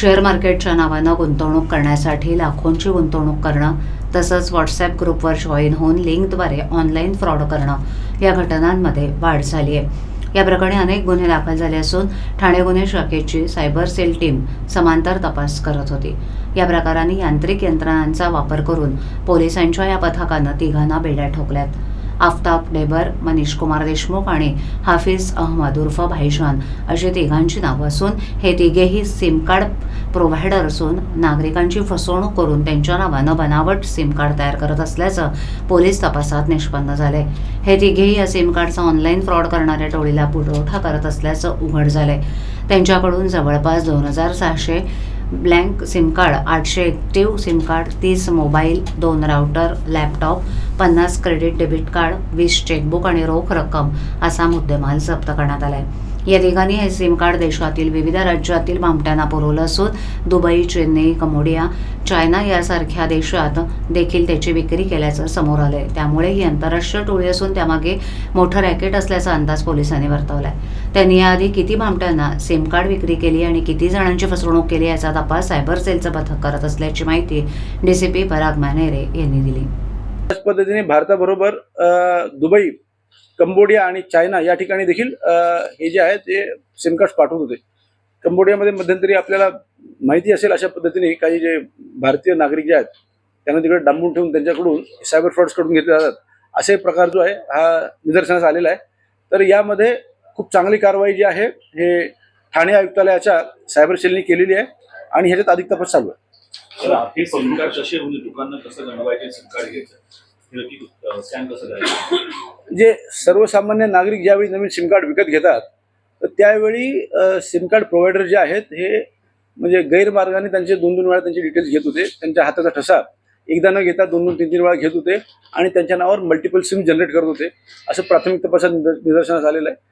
Share मार्केटच्या नावानं गुंतवणूक करण्यासाठी लाखोंची गुंतवणूक करणं तसंच व्हॉट्सॲप ग्रुपवर जॉईन होऊन लिंकद्वारे ऑनलाईन फ्रॉड करणं या घटनांमध्ये वाढ झाली आहे. या प्रकरणी अनेक गुन्हे दाखल झाले असून ठाणे गुन्हे शाखेची सायबर सेल टीम समांतर तपास करत होती. या प्रकाराने यांत्रिक यंत्रणांचा वापर करून पोलिसांच्या या पथकानं तिघांना बेड्या ठोकल्यात. आफताब डेबर मनीष कुमार देशमुख आणि हाफिज अहमद उर्फ भाईजान अशी तिघांची नावं असून हे तिघेही सिम कार्ड प्रोव्हायडर असून नागरिकांची फसवणूक करून त्यांच्या नावानं बनावट सिम कार्ड तयार करत असल्याचं पोलीस तपासात निष्पन्न झाले हे तिघेही या सिम कार्डचा ऑनलाईन फ्रॉड करणाऱ्या टोळीला पुरवठा करत असल्याचं उघड झालंय. त्यांच्याकडून जवळपास दोन हजार सहाशे ब्लँक सिमकार्ड आठशे ॲक्टिव्ह सिमकार्ड तीस मोबाईल दोन राउटर लॅपटॉप पन्नास क्रेडिट डेबिट कार्ड वीस चेकबुक आणि रोख रक्कम असा मुद्देमाल जप्त करण्यात आलाय. या तिघांनी हे सिम कार्ड देशातील विविध राज्यातील भामट्यांना पुरवलं असून दुबई चेन्नई कमोडिया चायना यासारख्या देशात देखील त्याची विक्री केल्याचं समोर आलंय. त्यामुळे ही आंतरराष्ट्रीय टोळी असून त्यामागे मोठं रॅकेट असल्याचा अंदाज पोलिसांनी वर्तवला आहे त्यांनी याआधी किती भामट्यांना सिम कार्ड विक्री केली आणि किती जणांची फसवणूक केली याचा तपास सायबर सेलचं पथक करत असल्याची माहिती डीसीपी पराग मॅनेरे यांनी दिली. त्याच पद्धतीने भारताबरोबर दुबई कंबोडिया आणि चायना या ठिकाणी देखील हे जे आहे ते सिम कार्ड पाठवत होते. कंबोडियामध्ये मध्यंतरी आपल्याला माहिती असेल अशा पद्धतीने काही जे भारतीय नागरिक जे आहेत त्यांना तिकडे डांबून ठेवून त्यांच्याकडून सायबर फ्रॉड्सकडून घेतले जातात. असे प्रकार जो आहे हा निदर्शनास आलेला आहे. तर यामध्ये खूप चांगली कारवाई जी आहे हे ठाणे आयुक्तालयाच्या सायबर सेलनी केलेली आहे आणि ह्याच्यात अधिक तपास चालू आहे. म्हणजे जे सर्वसामान्य नागरिक ज्यावेळी नवीन सिम कार्ड विकत घेतात तर त्यावेळी सिम कार्ड प्रोव्हायडर जे आहेत हे म्हणजे गैरमार्गाने त्यांचे दोन दोन वेळा त्यांचे डिटेल्स घेत होते. त्यांच्या हाताचा ठसा एकदा न घेता दोन दोन तीन तीन वेळा घेत होते आणि त्यांच्या नावावर मल्टिपल सिम जनरेट करत होते. असं प्राथमिक तपासात निदर- निदर्शनास आलेलं आहे.